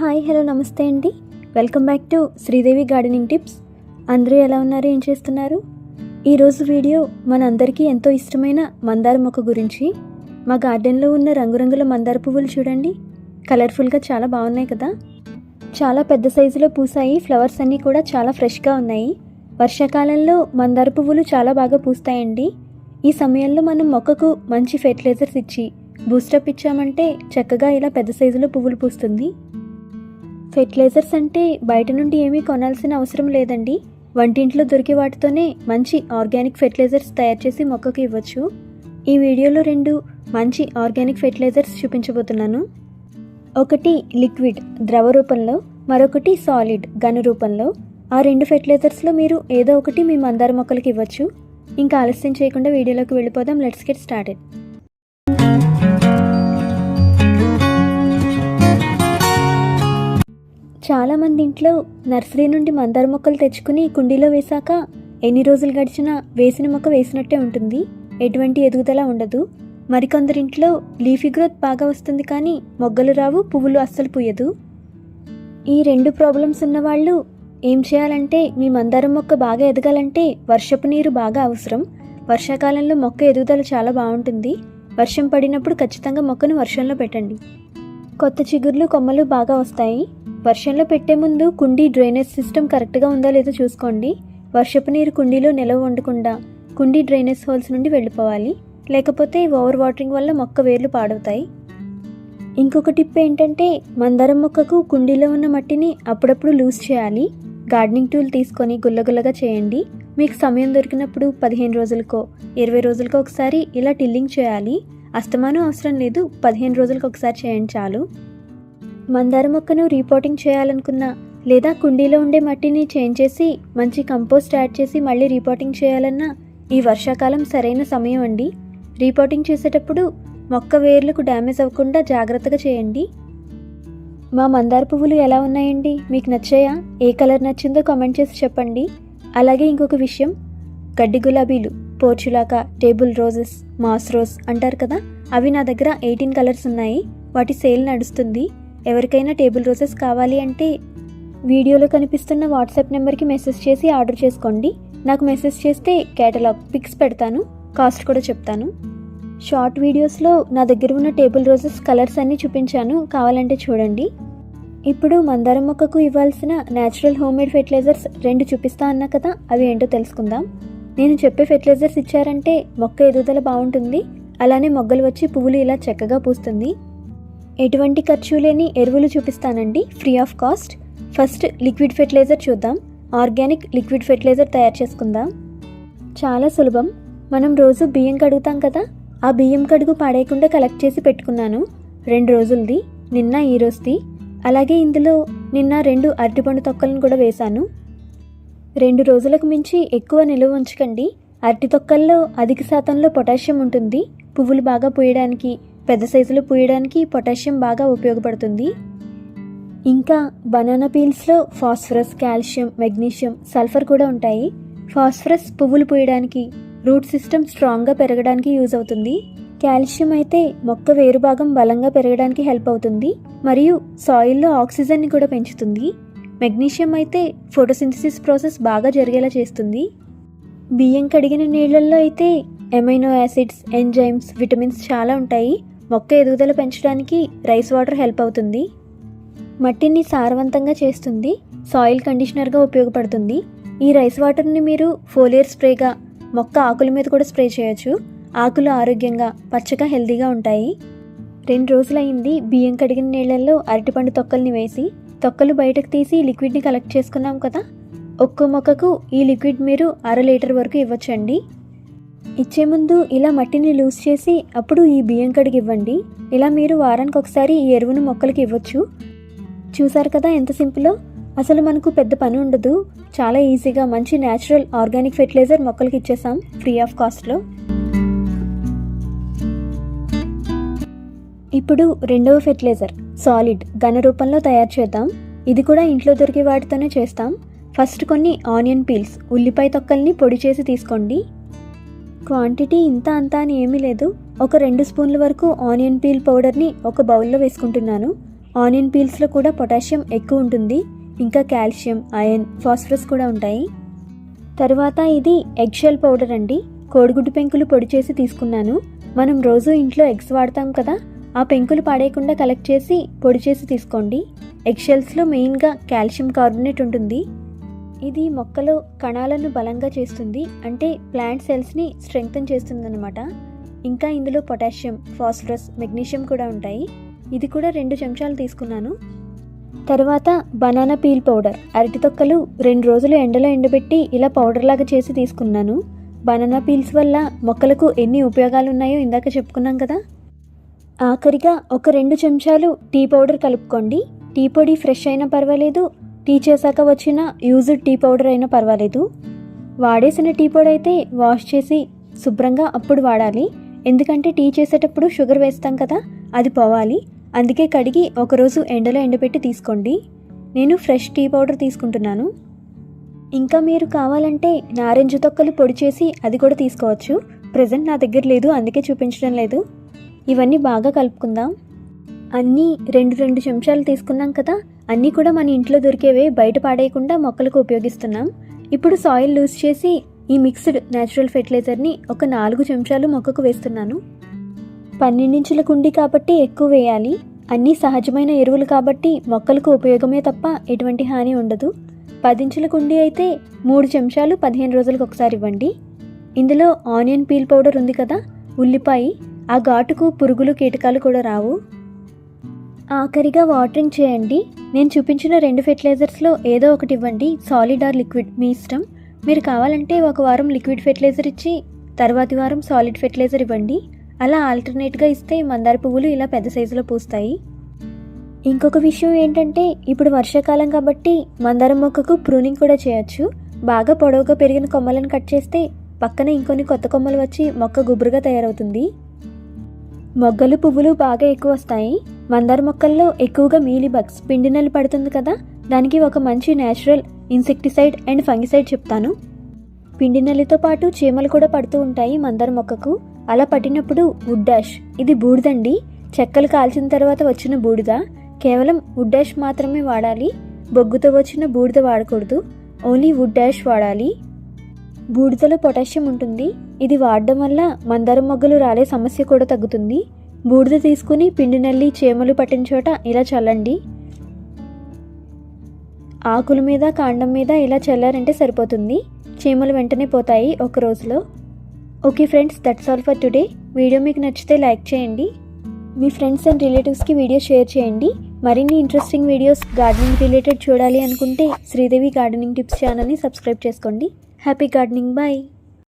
Hi hello నమస్తే అండి. Welcome back to Sridevi gardening tips. అందరూ ఎలా ఉన్నారు? ఏం చేస్తున్నారు? ఈరోజు వీడియో మనందరికీ ఎంతో ఇష్టమైన మందార మొక్క గురించి. మా గార్డెన్లో ఉన్న రంగురంగుల మందార పువ్వులు చూడండి. కలర్ఫుల్గా చాలా బాగున్నాయి కదా. చాలా పెద్ద సైజులో పూసాయి. ఫ్లవర్స్ అన్నీ కూడా చాలా ఫ్రెష్గా ఉన్నాయి. వర్షాకాలంలో మందార పువ్వులు చాలా బాగా పూస్తాయండి. ఈ సమయంలో మనం మొక్కకు మంచి ఫెర్టిలైజర్స్ ఇచ్చి బూస్టప్ ఇచ్చామంటే చక్కగా ఇలా పెద్ద సైజులో పువ్వులు పూస్తుంది. ఫెర్టిలైజర్స్ అంటే బయట నుండి ఏమీ కొనాల్సిన అవసరం లేదండి. వంటింట్లో దొరికే వాటితోనే మంచి ఆర్గానిక్ ఫెర్టిలైజర్స్ తయారు చేసి మొక్కకు ఇవ్వచ్చు. ఈ వీడియోలో రెండు మంచి ఆర్గానిక్ ఫెర్టిలైజర్స్ చూపించబోతున్నాను. ఒకటి లిక్విడ్ ద్రవ రూపంలో మరొకటి సాలిడ్ ఘన రూపంలో. ఆ రెండు ఫెర్టిలైజర్స్లో మీరు ఏదో ఒకటి మీ మందార మొక్కలకి ఇవ్వచ్చు. ఇంకా ఆలస్యం చేయకుండా వీడియోలోకి వెళ్ళిపోదాం. Let's get started. చాలామంది ఇంట్లో నర్సరీ నుండి మందార మొక్కలు తెచ్చుకుని కుండీలో వేశాక ఎన్ని రోజులు గడిచినా వేసిన మొక్క వేసినట్టే ఉంటుంది. ఎటువంటి ఎదుగుదల ఉండదు. మరికొందరింట్లో లీఫీ గ్రోత్ బాగా వస్తుంది కానీ మొగ్గలు రావు పువ్వులు అస్సలు పూయదు. ఈ రెండు ప్రాబ్లమ్స్ ఉన్నవాళ్ళు ఏం చేయాలంటే మీ మందారం మొక్క బాగా ఎదగాలంటే వర్షపు నీరు బాగా అవసరం. వర్షాకాలంలో మొక్క ఎదుగుదల చాలా బాగుంటుంది. వర్షం పడినప్పుడు ఖచ్చితంగా మొక్కను వర్షంలో పెట్టండి. కొత్త చిగుర్లు కొమ్మలు బాగా వస్తాయి. వర్షంలో పెట్టే ముందు కుండీ డ్రైనేజ్ సిస్టమ్ కరెక్ట్గా ఉందా లేదో చూసుకోండి. వర్షపు నీరు కుండీలో నిలవ ఉండకుండా కుండీ డ్రైనేజ్ హోల్స్ నుండి వెళ్ళిపోవాలి. లేకపోతే ఓవర్ వాటరింగ్ వల్ల మొక్క వేర్లు పాడవుతాయి. ఇంకొక టిప్ ఏంటంటే మందారం మొక్కకు కుండీలో ఉన్న మట్టిని అప్పుడప్పుడు లూజ్ చేయాలి. గార్డెనింగ్ టూల్ తీసుకొని గుల్లగుల్లగా చేయండి. మీకు సమయం దొరికినప్పుడు పదిహేను రోజులకో ఇరవై రోజులకో ఒకసారి ఇలా టిల్లింగ్ చేయాలి. అస్తమానం అవసరం లేదు. పదిహేను రోజులకు ఒకసారి చేయండి చాలు. మందార మొక్కను రీపోటింగ్ చేయాలనుకున్నా లేదా కుండీలో ఉండే మట్టిని చేంజ్ చేసి మంచి కంపోస్ట్ యాడ్ చేసి మళ్ళీ రీపోటింగ్ చేయాలన్నా ఈ వర్షాకాలం సరైన సమయం అండి. రీపోటింగ్ చేసేటప్పుడు మొక్క వేర్లకు డ్యామేజ్ అవ్వకుండా జాగ్రత్తగా చేయండి. మా మందార పువ్వులు ఎలా ఉన్నాయండి? మీకు నచ్చాయా? ఏ కలర్ నచ్చిందో కామెంట్ చేసి చెప్పండి. అలాగే ఇంకొక విషయం గడ్డి గులాబీలు portulaca table roses moss rose అంటారు కదా అవి నా దగ్గర ఎయిటీన్ కలర్స్ ఉన్నాయి. వాటి సేల్ నడుస్తుంది. ఎవరికైనా టేబుల్ రోజెస్ కావాలి అంటే వీడియోలో కనిపిస్తున్న వాట్సాప్ నెంబర్కి మెసేజ్ చేసి ఆర్డర్ చేసుకోండి. నాకు మెసేజ్ చేస్తే కేటలాగ్ పిక్స్ పెడతాను కాస్ట్ కూడా చెప్తాను. షార్ట్ వీడియోస్లో నా దగ్గర ఉన్న టేబుల్ రోజెస్ కలర్స్ అన్నీ చూపించాను కావాలంటే చూడండి. ఇప్పుడు మందారం మొక్కకు ఇవ్వాల్సిన న్యాచురల్ హోమ్మేడ్ ఫెర్టిలైజర్స్ రెండు చూపిస్తా అన్నా కదా అవి ఏంటో తెలుసుకుందాం. నేను చెప్పే ఫెర్టిలైజర్స్ ఇచ్చారంటే మొక్క ఎదుగుదల బాగుంటుంది. అలానే మొగ్గలు వచ్చి పువ్వులు ఇలా చక్కగా పూస్తుంది. ఎటువంటి ఖర్చు లేని ఎరువులు చూపిస్తానండి. Free of cost first liquid fertiliser చూద్దాం. ఆర్గానిక్ లిక్విడ్ ఫెర్టిలైజర్ తయారు చేసుకుందాం. చాలా సులభం. మనం రోజు బియ్యం కడుగుతాం కదా? ఆ బియ్యం కడుగు పాడేయకుండా కలెక్ట్ చేసి పెట్టుకున్నాను. రెండు రోజులది నిన్న ఈరోజుది అలాగే ఇందులో నిన్న రెండు అరటిపండు తొక్కలను కూడా వేశాను. రెండు రోజులకు మించి ఎక్కువ నిలువ ఉంచకండి. అరటి తొక్కల్లో అధిక శాతంలో పొటాషియం ఉంటుంది. పువ్వులు బాగా పూయడానికి పెద్ద సైజులో పూయడానికి పొటాషియం బాగా ఉపయోగపడుతుంది. ఇంకా బనానా పీల్స్లో ఫాస్ఫరస్ కాల్షియం మెగ్నీషియం సల్ఫర్ కూడా ఉంటాయి. ఫాస్ఫరస్ పువ్వులు పూయడానికి రూట్ సిస్టమ్ స్ట్రాంగ్గా పెరగడానికి యూజ్ అవుతుంది. కాల్షియం అయితే మొక్క వేరు భాగం బలంగా పెరగడానికి హెల్ప్ అవుతుంది. మరియు సాయిల్లో ఆక్సిజన్ని కూడా పెంచుతుంది. మెగ్నీషియం అయితే ఫోటోసింథసిస్ ప్రాసెస్ బాగా జరిగేలా చేస్తుంది. బియ్యం కడిగిన నీళ్ళల్లో అయితే ఎమైనో యాసిడ్స్ ఎంజైమ్స్ విటమిన్స్ చాలా ఉంటాయి. మొక్క ఎదుగుదల పెంచడానికి రైస్ వాటర్ హెల్ప్ అవుతుంది. మట్టిని సారవంతంగా చేస్తుంది. సాయిల్ కండిషనర్గా ఉపయోగపడుతుంది. ఈ రైస్ వాటర్ని మీరు ఫోలియర్ స్ప్రేగా మొక్క ఆకుల మీద కూడా స్ప్రే చేయొచ్చు. ఆకులు ఆరోగ్యంగా పచ్చగా హెల్తీగా ఉంటాయి. రెండు రోజులైంది బియ్యం కడిగిన నీళ్ళల్లో అరటిపండు తొక్కల్ని వేసి తొక్కలు బయటకు తీసి లిక్విడ్ని కలెక్ట్ చేసుకున్నాం కదా? ఒక్కో మొక్కకు ఈ లిక్విడ్ మీరు అర లీటర్ వరకు ఇవ్వచ్చండి. ఇచ్చే ముందు ఇలా మట్టిని లూజ్ చేసి అప్పుడు ఈ బియ్యం కడిగి ఇవ్వండి ఇలా మీరు వారానికి ఒకసారి ఈ ఎరువును మొక్కలకి ఇవ్వచ్చు. చూసారు కదా ఎంత సింపులో? అసలు మనకు పెద్ద పని ఉండదు. చాలా ఈజీగా మంచి న్యాచురల్ ఆర్గానిక్ ఫెర్టిలైజర్ మొక్కలకి ఇచ్చేసాం ఫ్రీ ఆఫ్ కాస్ట్లో ఇప్పుడు రెండవ ఫెర్టిలైజర్ సాలిడ్ ఘన రూపంలో తయారు చేద్దాం. ఇది కూడా ఇంట్లో దొరికే వాటితోనే చేస్తాం. ఫస్ట్ కొన్ని ఆనియన్ పీల్స్ ఉల్లిపాయ తొక్కల్ని పొడి చేసి తీసుకోండి. క్వాంటిటీ ఇంత అంత అని ఏమీ లేదు. ఒక రెండు స్పూన్ల వరకు ఆనియన్ పీల్ పౌడర్ని ఒక బౌల్లో వేసుకుంటున్నాను. ఆనియన్ పీల్స్లో కూడా పొటాషియం ఎక్కువ ఉంటుంది. ఇంకా కాల్షియం ఐరన్ ఫాస్ఫరస్ కూడా ఉంటాయి. తర్వాత ఇది ఎగ్ షెల్ పౌడర్ అండి. కోడిగుడ్డు పెంకులు పొడి చేసి తీసుకున్నాను. మనం రోజు ఇంట్లో ఎగ్స్ వాడతాం కదా ఆ పెంకులు పాడేయకుండా కలెక్ట్ చేసి పొడి చేసి తీసుకోండి. ఎగ్ షెల్స్లో మెయిన్గా కాల్షియం కార్బోనేట్ ఉంటుంది. ఇది మొక్కలో కణాలను బలంగా చేస్తుంది అంటే ప్లాంట్ సెల్స్ని స్ట్రెంగ్తన్ చేస్తుందన్నమాట. ఇంకా ఇందులో పొటాషియం ఫాస్ఫరస్ మెగ్నీషియం కూడా ఉంటాయి. ఇది కూడా రెండు చెంచాలు తీసుకున్నాను. తర్వాత బనానా పీల్ పౌడర్. అరటి తొక్కలు రెండు రోజులు ఎండలో ఎండబెట్టి ఇలా పౌడర్ లాగా చేసి తీసుకున్నాను. బనానా పీల్స్ వల్ల మొక్కలకు ఎన్ని ఉపయోగాలు ఉన్నాయో ఇందాక చెప్పుకున్నాం కదా? ఆఖరిగా ఒక రెండు చెంచాలు టీ పౌడర్ కలుపుకోండి. టీ పొడి ఫ్రెష్ అయినా పర్వాలేదు టీ చేశాక వచ్చిన యూజ్డ్ టీ పౌడర్ అయినా పర్వాలేదు. వాడేసిన టీ పొడి అయితే వాష్ చేసి శుభ్రంగా అప్పుడు వాడాలి. ఎందుకంటే టీ చేసేటప్పుడు షుగర్ వేస్తాం కదా అది పోవాలి. అందుకే కడిగి ఒకరోజు ఎండలో ఎండబెట్టి తీసుకోండి. నేను ఫ్రెష్ టీ పౌడర్ తీసుకుంటున్నాను. ఇంకా మీరు కావాలంటే నారింజ తొక్కలు పొడి చేసి అది కూడా తీసుకోవచ్చు. ప్రజెంట్ నా దగ్గర లేదు అందుకే చూపించడం లేదు. ఇవన్నీ బాగా కలుపుకుందాం. అన్నీ రెండు రెండు చెంచాలు తీసుకున్నాం కదా అన్నీ కూడా మన ఇంట్లో దొరికేవే బయట పాడేయకుండా మొక్కలకు ఉపయోగిస్తున్నాం. ఇప్పుడు సాయిల్ లూజ్ చేసి ఈ మిక్స్డ్ న్యాచురల్ ఫెర్టిలైజర్ని ఒక నాలుగు చెంచాలు మొక్కకు వేస్తున్నాను. పన్నెండించుల కుండి కాబట్టి ఎక్కువ వేయాలి. అన్నీ సహజమైన ఎరువులు కాబట్టి మొక్కలకు ఉపయోగమే తప్ప ఎటువంటి హాని ఉండదు. పదించుల కుండి అయితే మూడు చెంచాలు పదిహేను రోజులకు ఒకసారి ఇవ్వండి. ఇందులో ఆనియన్ పీల్ పౌడర్ ఉంది కదా ఉల్లిపాయ ఆ ఘాటుకు పురుగులు కీటకాలు కూడా రావు. ఆఖరిగా వాటరింగ్ చేయండి. నేను చూపించిన రెండు ఫెర్టిలైజర్స్లో ఏదో ఒకటి ఇవ్వండి. Solid are liquid. మీ ఇష్టం. మీరు కావాలంటే ఒక వారం లిక్విడ్ ఫెర్టిలైజర్ ఇచ్చి తర్వాతి వారం సాలిడ్ ఫెర్టిలైజర్ ఇవ్వండి. అలా ఆల్టర్నేట్గా ఇస్తే మందార పువ్వులు ఇలా పెద్ద సైజులో పూస్తాయి. ఇంకొక విషయం ఏంటంటే ఇప్పుడు వర్షాకాలం కాబట్టి మందారం మొక్కకు ప్రూనింగ్ కూడా చేయొచ్చు. బాగా పొడవుగా పెరిగిన కొమ్మలను కట్ చేస్తే పక్కన ఇంకొన్ని కొత్త కొమ్మలు వచ్చి మొక్క గుబురుగా తయారవుతుంది. మొగ్గలు పువ్వులు బాగా ఎక్కువ వస్తాయి. మందార మొక్కల్లో ఎక్కువగా మీలీ బగ్స్ పిండి నల్లి పడుతుంది కదా? దానికి ఒక మంచి న్యాచురల్ ఇన్సెక్టిసైడ్ అండ్ ఫంగిసైడ్ చెప్తాను. పిండి నల్లితో పాటు చీమలు కూడా పడుతూ ఉంటాయి మందార మొక్కకు. అలా పట్టినప్పుడు వుడ్ డాష్ ఇది బూడిదండి. చెక్కలు కాల్చిన తర్వాత వచ్చిన బూడిద. కేవలం వుడ్ డాష్ మాత్రమే వాడాలి. బొగ్గుతో వచ్చిన బూడిద వాడకూడదు. ఓన్లీ వుడ్ డాష్ వాడాలి. బూడిదలో పొటాషియం ఉంటుంది. ఇది వాడడం వల్ల మందారం మొగ్గలు రాలే సమస్య కూడా తగ్గుతుంది. బూడిద తీసుకుని పిండి నల్లి చేమలు పట్టిన చోట ఇలా చల్లండి. ఆకుల మీద కాండం మీద ఇలా చల్లారంటే సరిపోతుంది. చీమలు వెంటనే పోతాయి ఒక రోజులో. Okay friends that's all for today video మీకు నచ్చితే లైక్ చేయండి. మీ ఫ్రెండ్స్ అండ్ రిలేటివ్స్కి వీడియో షేర్ చేయండి. మరిన్ని ఇంట్రెస్టింగ్ వీడియోస్ గార్డెనింగ్ రిలేటెడ్ చూడాలి అనుకుంటే శ్రీదేవి గార్డెనింగ్ టిప్స్ ఛానల్ని సబ్స్క్రైబ్ చేసుకోండి. Happy gardening bye